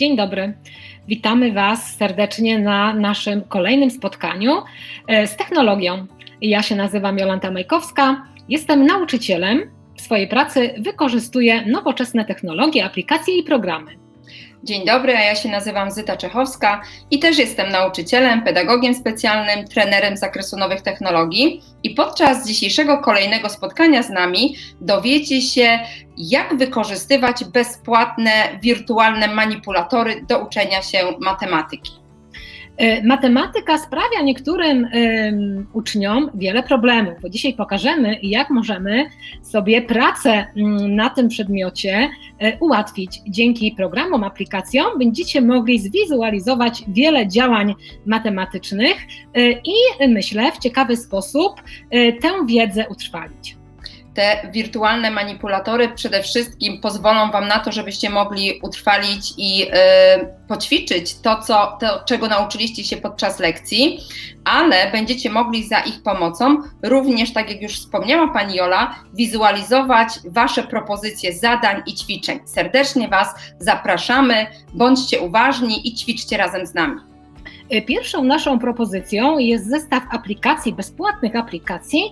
Dzień dobry. Witamy Was serdecznie na naszym kolejnym spotkaniu e, z technologią. Ja się nazywam Jolanta Majkowska, jestem nauczycielem. W swojej pracy wykorzystuję nowoczesne technologie, aplikacje i programy. Dzień dobry, ja się nazywam Zyta Czechowska i też jestem nauczycielem, pedagogiem specjalnym, trenerem z zakresu nowych technologii. I podczas dzisiejszego kolejnego spotkania z nami dowiecie się, jak wykorzystywać bezpłatne wirtualne manipulatory do uczenia się matematyki. E, matematyka sprawia niektórym uczniom wiele problemów, bo dzisiaj pokażemy, jak możemy sobie pracę um, na tym przedmiocie um, ułatwić. Dzięki programom, aplikacjom będziecie mogli zwizualizować wiele działań matematycznych i myślę w ciekawy sposób tę wiedzę utrwalić te wirtualne manipulatory przede wszystkim pozwolą Wam na to, żebyście mogli utrwalić i y, poćwiczyć to, co, to, czego nauczyliście się podczas lekcji, ale będziecie mogli za ich pomocą również, tak jak już wspomniała Pani Jola, wizualizować Wasze propozycje zadań i ćwiczeń. Serdecznie Was zapraszamy, bądźcie uważni i ćwiczcie razem z nami. E, pierwszą naszą propozycją jest zestaw aplikacji, bezpłatnych aplikacji,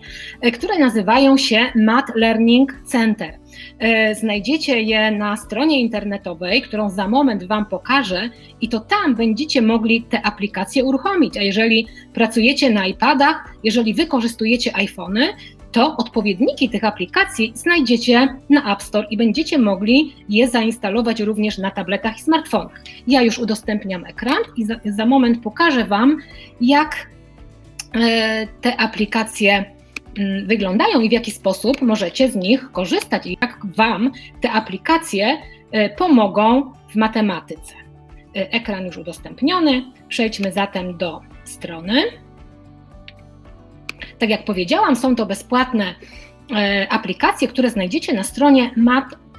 e, które nazywają się Math Learning Center. E, znajdziecie je na stronie internetowej, którą za moment Wam pokażę, i to tam będziecie mogli te aplikacje uruchomić. A jeżeli pracujecie na iPadach, jeżeli wykorzystujecie iPhony, to odpowiedniki tych aplikacji znajdziecie na App Store i będziecie mogli je zainstalować również na tabletach i smartfonach. Ja już udostępniam ekran i za, za moment pokażę Wam, jak e, te aplikacje mm, wyglądają i w jaki sposób możecie z nich korzystać i jak Wam te aplikacje e, pomogą w matematyce. E, ekran już udostępniony. Przejdźmy zatem do strony. Tak jak powiedziałam, są to bezpłatne e, aplikacje, które znajdziecie na stronie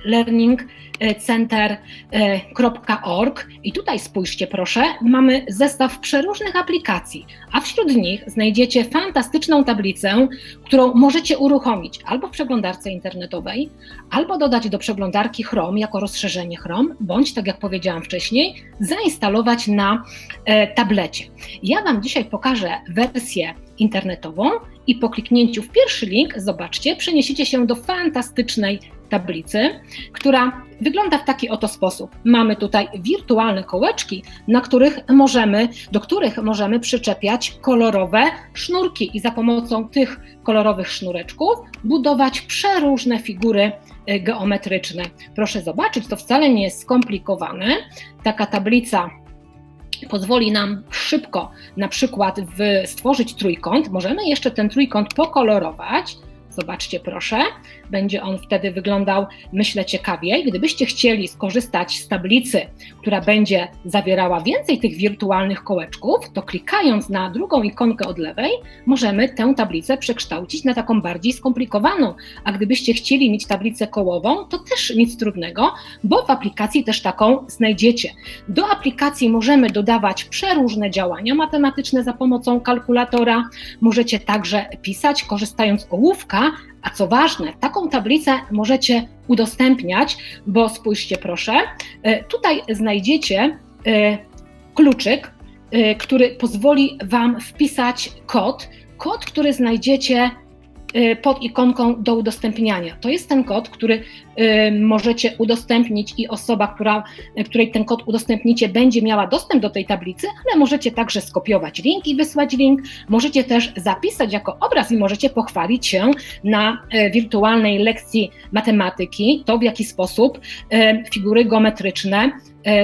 mathlearningcenter.org i tutaj spójrzcie proszę, mamy zestaw przeróżnych aplikacji, a wśród nich znajdziecie fantastyczną tablicę, którą możecie uruchomić albo w przeglądarce internetowej, albo dodać do przeglądarki Chrome jako rozszerzenie Chrome, bądź tak jak powiedziałam wcześniej, zainstalować na e, tablecie. Ja Wam dzisiaj pokażę wersję internetową i po kliknięciu w pierwszy link, zobaczcie, przeniesiecie się do fantastycznej tablicy, która wygląda w taki oto sposób. Mamy tutaj wirtualne kołeczki, na których możemy, do których możemy przyczepiać kolorowe sznurki i za pomocą tych kolorowych sznureczków budować przeróżne figury e, geometryczne. Proszę zobaczyć, to wcale nie jest skomplikowane. Taka tablica pozwoli nam szybko na przykład stworzyć trójkąt. Możemy jeszcze ten trójkąt pokolorować. Zobaczcie proszę, będzie on wtedy wyglądał, myślę, ciekawiej. Gdybyście chcieli skorzystać z tablicy, która będzie zawierała więcej tych wirtualnych kołeczków, to klikając na drugą ikonkę od lewej, możemy tę tablicę przekształcić na taką bardziej skomplikowaną. A gdybyście chcieli mieć tablicę kołową, to też nic trudnego, bo w aplikacji też taką znajdziecie. Do aplikacji możemy dodawać przeróżne działania matematyczne za pomocą kalkulatora. Możecie także pisać, korzystając z ołówka, a co ważne, taką tablicę możecie udostępniać, bo spójrzcie proszę, e, tutaj znajdziecie e, kluczyk, e, który pozwoli Wam wpisać kod, kod, który znajdziecie pod ikonką do udostępniania. To jest ten kod, który y, możecie udostępnić i osoba, która, y, której ten kod udostępnicie, będzie miała dostęp do tej tablicy, ale możecie także skopiować link i wysłać link. Możecie też zapisać jako obraz i możecie pochwalić się na wirtualnej lekcji matematyki, to w jaki sposób figury geometryczne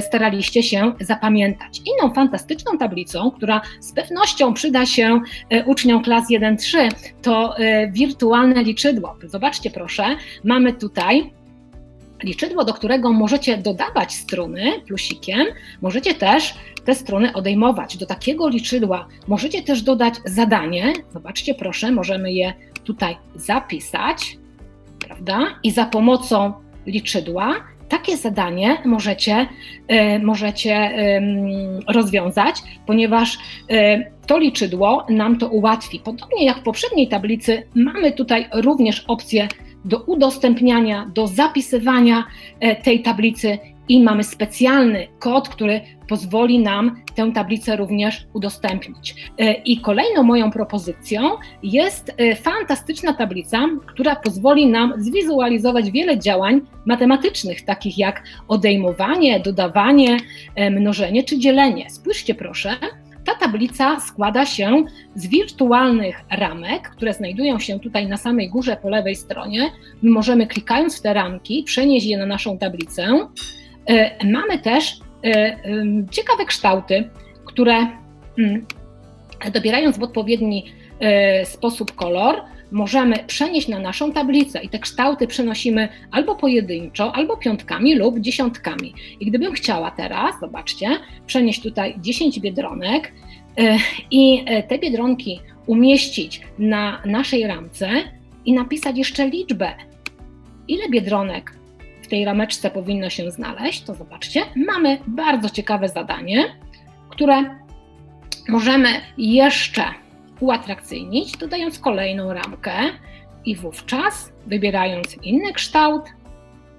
staraliście się zapamiętać. Inną fantastyczną tablicą, która z pewnością przyda się e, uczniom klas 1-3, to e, wirtualne liczydło. Zobaczcie proszę, mamy tutaj liczydło, do którego możecie dodawać struny plusikiem, możecie też te struny odejmować. Do takiego liczydła możecie też dodać zadanie. Zobaczcie proszę, możemy je tutaj zapisać, prawda? I za pomocą liczydła takie zadanie możecie, e, możecie rozwiązać, ponieważ e, to liczydło nam to ułatwi. Podobnie jak w poprzedniej tablicy, mamy tutaj również opcję do udostępniania, do zapisywania e, tej tablicy i mamy specjalny kod, który pozwoli nam tę tablicę również udostępnić. E, I kolejną moją propozycją jest e, fantastyczna tablica, która pozwoli nam zwizualizować wiele działań matematycznych, takich jak odejmowanie, dodawanie, mnożenie czy dzielenie. Spójrzcie proszę, ta tablica składa się z wirtualnych ramek, które znajdują się tutaj na samej górze po lewej stronie. My możemy klikając w te ramki przenieść je na naszą tablicę. E, mamy też e, ciekawe kształty, które mm, dobierając w odpowiedni e, sposób kolor, możemy przenieść na naszą tablicę i te kształty przenosimy albo pojedynczo, albo piątkami lub dziesiątkami. I gdybym chciała teraz, zobaczcie, przenieść tutaj 10 biedronek i te biedronki umieścić na naszej ramce i napisać jeszcze liczbę, ile biedronek tej rameczce powinno się znaleźć, to zobaczcie, mamy bardzo ciekawe zadanie, które możemy jeszcze uatrakcyjnić, dodając kolejną ramkę i wówczas wybierając inny kształt,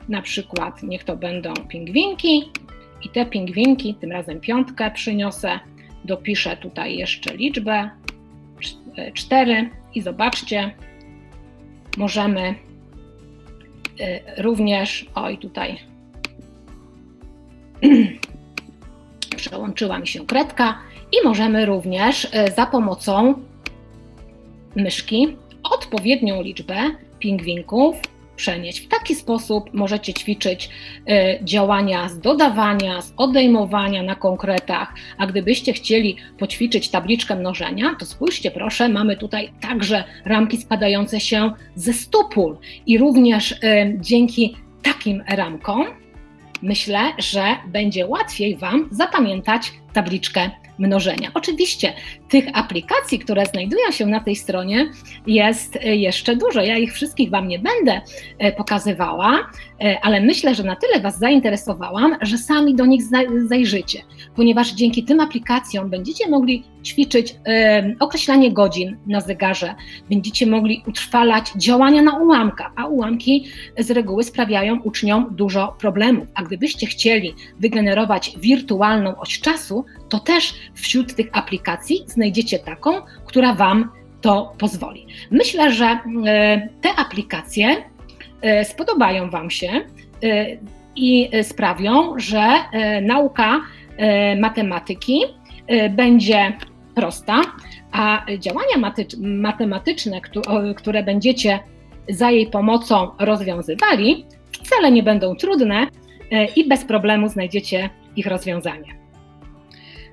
na przykład niech to będą pingwinki i te pingwinki, tym razem piątkę przyniosę, dopiszę tutaj jeszcze liczbę 4 i zobaczcie, możemy również, oj tutaj. Przełączyła mi się kredka, i możemy również e, za pomocą myszki odpowiednią liczbę pingwinków przenieść. W taki sposób możecie ćwiczyć y, działania z dodawania, z odejmowania na konkretach, a gdybyście chcieli poćwiczyć tabliczkę mnożenia, to spójrzcie proszę, mamy tutaj także ramki składające się ze stu pól i również y, dzięki takim ramkom myślę, że będzie łatwiej Wam zapamiętać tabliczkę mnożenia. Oczywiście tych aplikacji, które znajdują się na tej stronie, jest e, jeszcze dużo. Ja ich wszystkich Wam nie będę e, pokazywała, e, ale myślę, że na tyle Was zainteresowałam, że sami do nich zajrzycie, ponieważ dzięki tym aplikacjom będziecie mogli ćwiczyć określanie godzin na zegarze, będziecie mogli utrwalać działania na ułamkach, a ułamki z reguły sprawiają uczniom dużo problemów. A gdybyście chcieli wygenerować wirtualną oś czasu, to też wśród tych aplikacji znajdziecie taką, która Wam to pozwoli. Myślę, że e, te aplikacje e, spodobają Wam się e, i sprawią, że nauka matematyki będzie prosta, a działania matematyczne, które będziecie za jej pomocą rozwiązywali, wcale nie będą trudne i bez problemu znajdziecie ich rozwiązanie.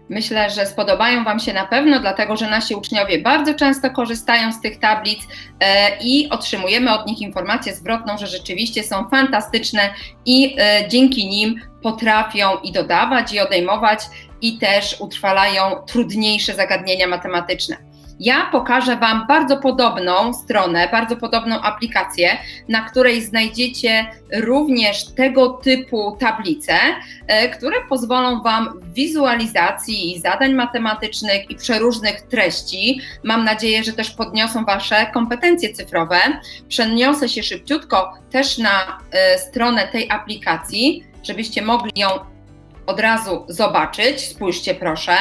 Myślę, że spodobają Wam się na pewno, dlatego że nasi uczniowie bardzo często korzystają z tych tablic e, i otrzymujemy od nich informację zwrotną, że rzeczywiście są fantastyczne i e, dzięki nim potrafią i dodawać, i odejmować, i też utrwalają trudniejsze zagadnienia matematyczne. Ja pokażę Wam bardzo podobną stronę, bardzo podobną aplikację, na której znajdziecie również tego typu tablice, e, które pozwolą Wam wizualizacji zadań matematycznych i przeróżnych treści. Mam nadzieję, że też podniosą Wasze kompetencje cyfrowe. Przeniosę się szybciutko też na e, stronę tej aplikacji, żebyście mogli ją od razu zobaczyć. Spójrzcie proszę.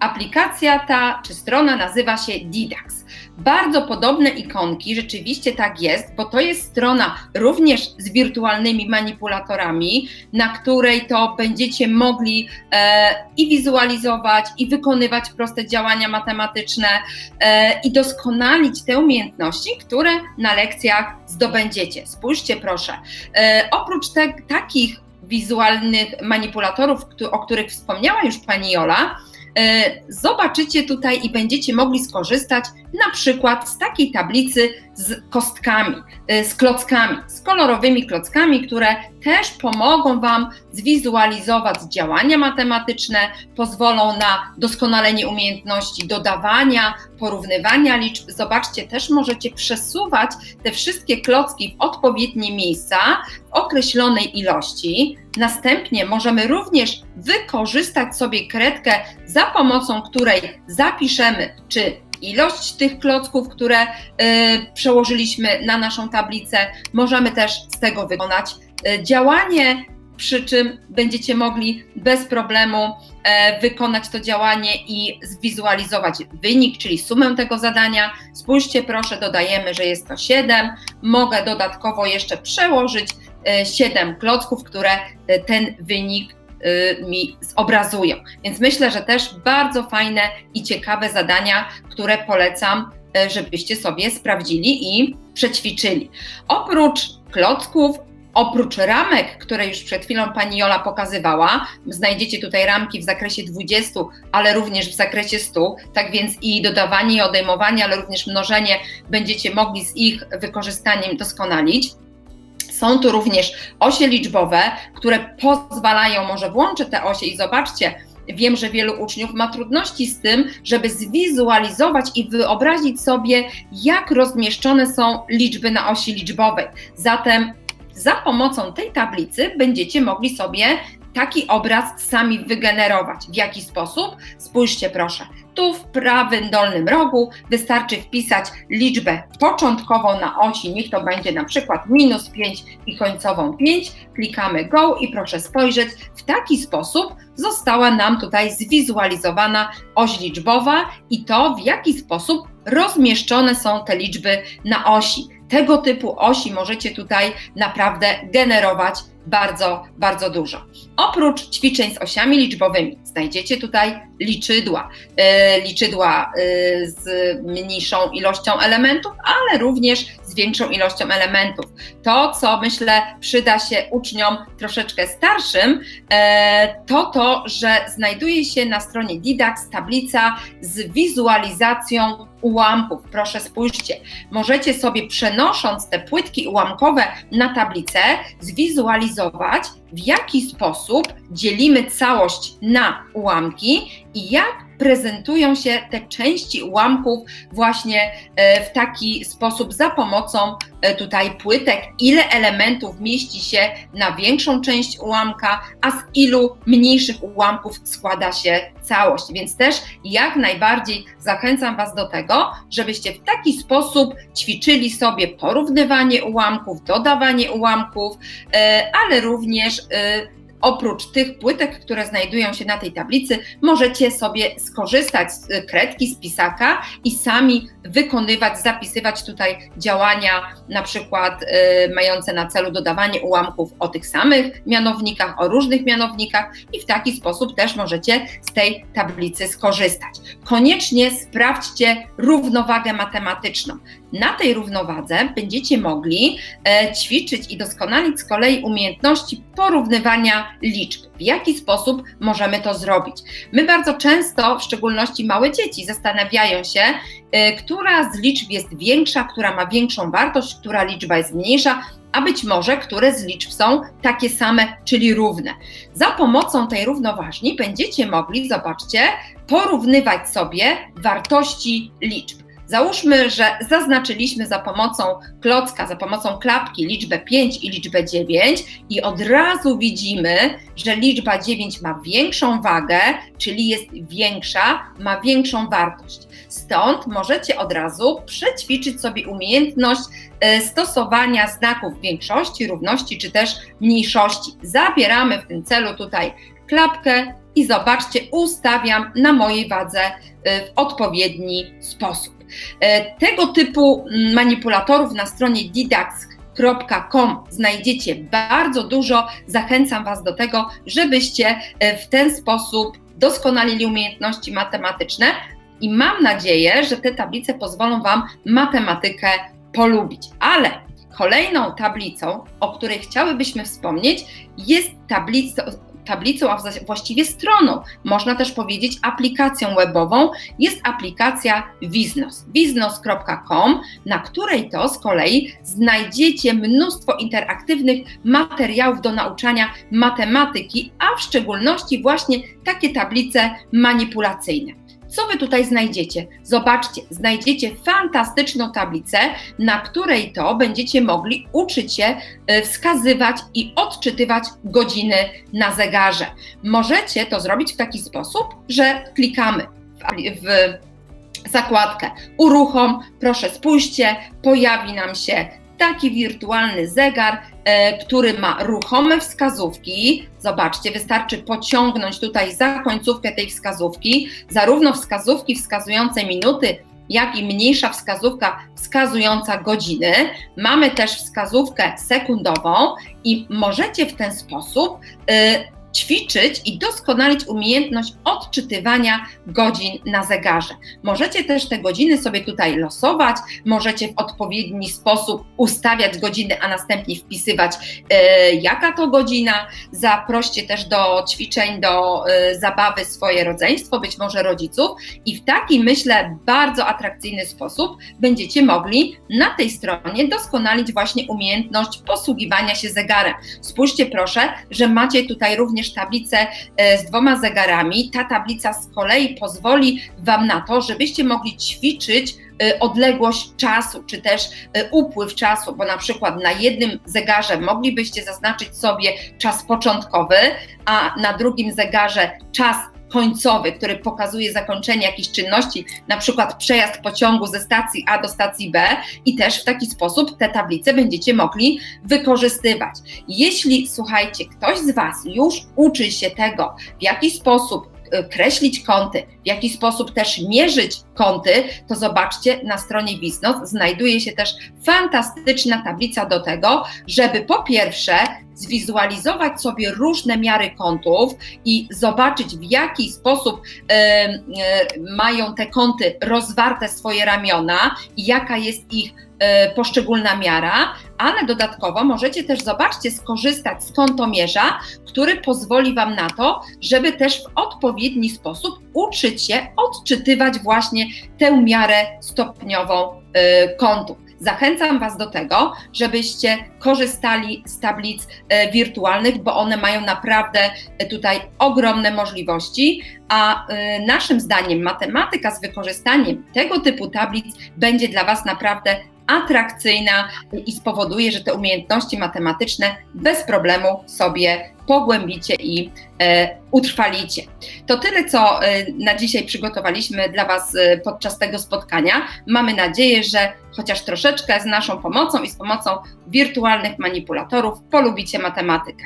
Aplikacja ta czy strona nazywa się Didax. Bardzo podobne ikonki, rzeczywiście tak jest, bo to jest strona również z wirtualnymi manipulatorami, na której to będziecie mogli e, i wizualizować, i wykonywać proste działania matematyczne, e, i doskonalić te umiejętności, które na lekcjach zdobędziecie. Spójrzcie proszę. E, oprócz te, takich wizualnych manipulatorów, o których wspomniała już pani Jola, zobaczycie tutaj i będziecie mogli skorzystać na przykład z takiej tablicy z kostkami, z klockami, z kolorowymi klockami, które też pomogą Wam zwizualizować działania matematyczne, pozwolą na doskonalenie umiejętności dodawania, porównywania liczb. Zobaczcie, też możecie przesuwać te wszystkie klocki w odpowiednie miejsca w określonej ilości. Następnie możemy również wykorzystać sobie kredkę, za pomocą której zapiszemy, czy ilość tych klocków, które y, przełożyliśmy na naszą tablicę. Możemy też z tego wykonać y, działanie, przy czym będziecie mogli bez problemu y, wykonać to działanie i zwizualizować wynik, czyli sumę tego zadania. Spójrzcie proszę, dodajemy, że jest to 7. Mogę dodatkowo jeszcze przełożyć 7 klocków, które ten wynik mi zobrazują. Więc myślę, że też bardzo fajne i ciekawe zadania, które polecam, y, żebyście sobie sprawdzili i przećwiczyli. Oprócz klocków, Oprócz ramek, które już przed chwilą pani Jola pokazywała, znajdziecie tutaj ramki w zakresie 20, ale również w zakresie 100, tak więc i dodawanie i odejmowanie, ale również mnożenie będziecie mogli z ich wykorzystaniem doskonalić. Są tu również osie liczbowe, które pozwalają, może włączę te osie i zobaczcie, Wiem, że wielu uczniów ma trudności z tym, żeby zwizualizować i wyobrazić sobie, jak rozmieszczone są liczby na osi liczbowej. Zatem za pomocą tej tablicy będziecie mogli sobie taki obraz sami wygenerować. W jaki sposób? Spójrzcie proszę. Tu w prawym dolnym rogu wystarczy wpisać liczbę początkową na osi, niech to będzie na przykład minus 5 i końcową 5. Klikamy Go i proszę spojrzeć, w taki sposób została nam tutaj zwizualizowana oś liczbowa i to w jaki sposób rozmieszczone są te liczby na osi. Tego typu osi możecie tutaj naprawdę generować bardzo, bardzo dużo. Oprócz ćwiczeń z osiami liczbowymi znajdziecie tutaj liczydła. E, liczydła e, z mniejszą ilością elementów, ale również z większą ilością elementów. To, co myślę przyda się uczniom troszeczkę starszym, e, to to, że znajduje się na stronie Didax tablica z wizualizacją ułamków. Proszę spójrzcie, możecie sobie przenosząc te płytki ułamkowe na tablicę, zwizualizować, w jaki sposób dzielimy całość na ułamki i jak prezentują się te części ułamków właśnie e, w taki sposób za pomocą e, tutaj płytek, ile elementów mieści się na większą część ułamka, a z ilu mniejszych ułamków składa się całość. Więc też jak najbardziej zachęcam Was do tego, żebyście w taki sposób ćwiczyli sobie porównywanie ułamków, dodawanie ułamków, e, ale również oprócz tych płytek, które znajdują się na tej tablicy, możecie sobie skorzystać z kredki, z pisaka i sami wykonywać, zapisywać tutaj działania, na przykład y, mające na celu dodawanie ułamków o tych samych mianownikach, o różnych mianownikach i w taki sposób też możecie z tej tablicy skorzystać. Koniecznie sprawdźcie równowagę matematyczną. Na tej równowadze będziecie mogli e, ćwiczyć i doskonalić z kolei umiejętności porównywania liczb. W jaki sposób możemy to zrobić? My bardzo często, w szczególności małe dzieci, zastanawiają się, e, która z liczb jest większa, która ma większą wartość, która liczba jest mniejsza, a być może które z liczb są takie same, czyli równe. Za pomocą tej równoważni będziecie mogli, zobaczcie, porównywać sobie wartości liczb. Załóżmy, że zaznaczyliśmy za pomocą klocka, za pomocą klapki liczbę 5 i liczbę 9 i od razu widzimy, że liczba 9 ma większą wagę, czyli jest większa, ma większą wartość. Stąd możecie od razu przećwiczyć sobie umiejętność e, stosowania znaków większości, równości czy też mniejszości. Zabieramy w tym celu tutaj klapkę i zobaczcie, ustawiam na mojej wadze e, w odpowiedni sposób. E, tego typu manipulatorów na stronie didax.com znajdziecie bardzo dużo. Zachęcam Was do tego, żebyście e, w ten sposób doskonalili umiejętności matematyczne i mam nadzieję, że te tablice pozwolą Wam matematykę polubić. Ale kolejną tablicą, o której chciałybyśmy wspomnieć, jest tablica, tablicą, a właściwie stroną, można też powiedzieć aplikacją webową, jest aplikacja Wiznos. Wiznos.com, na której to z kolei znajdziecie mnóstwo interaktywnych materiałów do nauczania matematyki, a w szczególności właśnie takie tablice manipulacyjne. Co Wy tutaj znajdziecie? Zobaczcie, znajdziecie fantastyczną tablicę, na której to będziecie mogli uczyć się y, wskazywać i odczytywać godziny na zegarze. Możecie to zrobić w taki sposób, że klikamy w, w zakładkę uruchom, proszę spójrzcie, pojawi nam się taki wirtualny zegar, e, który ma ruchome wskazówki. Zobaczcie, wystarczy pociągnąć tutaj za końcówkę tej wskazówki, zarówno wskazówki wskazujące minuty, jak i mniejsza wskazówka wskazująca godziny. Mamy też wskazówkę sekundową i możecie w ten sposób y, ćwiczyć i doskonalić umiejętność odczytywania godzin na zegarze. Możecie też te godziny sobie tutaj losować, możecie w odpowiedni sposób ustawiać godziny, a następnie wpisywać, e, jaka to godzina. Zaproście też do ćwiczeń, do e, zabawy swoje rodzeństwo, być może rodziców, i w taki, myślę, bardzo atrakcyjny sposób będziecie mogli na tej stronie doskonalić właśnie umiejętność posługiwania się zegarem. Spójrzcie proszę, że macie tutaj również również tablicę e, z dwoma zegarami. Ta tablica z kolei pozwoli Wam na to, żebyście mogli ćwiczyć e, odległość czasu, czy też e, upływ czasu, bo na przykład na jednym zegarze moglibyście zaznaczyć sobie czas początkowy, a na drugim zegarze czas końcowy, który pokazuje zakończenie jakiejś czynności, na przykład przejazd pociągu ze stacji A do stacji B i też w taki sposób te tablice będziecie mogli wykorzystywać. Jeśli, słuchajcie, ktoś z Was już uczy się tego, w jaki sposób kreślić kąty, w jaki sposób też mierzyć kąty, to zobaczcie na stronie Biznos znajduje się też fantastyczna tablica do tego, żeby po pierwsze zwizualizować sobie różne miary kątów i zobaczyć, w jaki sposób e, e, mają te kąty rozwarte swoje ramiona i jaka jest ich poszczególna miara, ale dodatkowo możecie też, zobaczcie, skorzystać z kątomierza, który pozwoli Wam na to, żeby też w odpowiedni sposób uczyć się odczytywać właśnie tę miarę stopniową kątów. Zachęcam Was do tego, żebyście korzystali z tablic e, wirtualnych, bo one mają naprawdę e, tutaj ogromne możliwości, a e, naszym zdaniem matematyka z wykorzystaniem tego typu tablic będzie dla Was naprawdę atrakcyjna i spowoduje, że te umiejętności matematyczne bez problemu sobie pogłębicie i e, utrwalicie. To tyle, co e, na dzisiaj przygotowaliśmy dla Was e, podczas tego spotkania. Mamy nadzieję, że chociaż troszeczkę z naszą pomocą i z pomocą wirtualnych manipulatorów polubicie matematykę.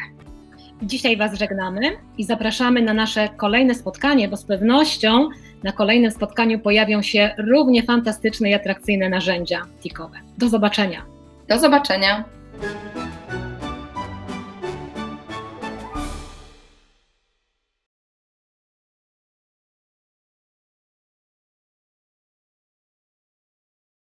Dzisiaj Was żegnamy i zapraszamy na nasze kolejne spotkanie, bo z pewnością na kolejnym spotkaniu pojawią się równie fantastyczne i atrakcyjne narzędzia tikowe. Do zobaczenia. Do zobaczenia.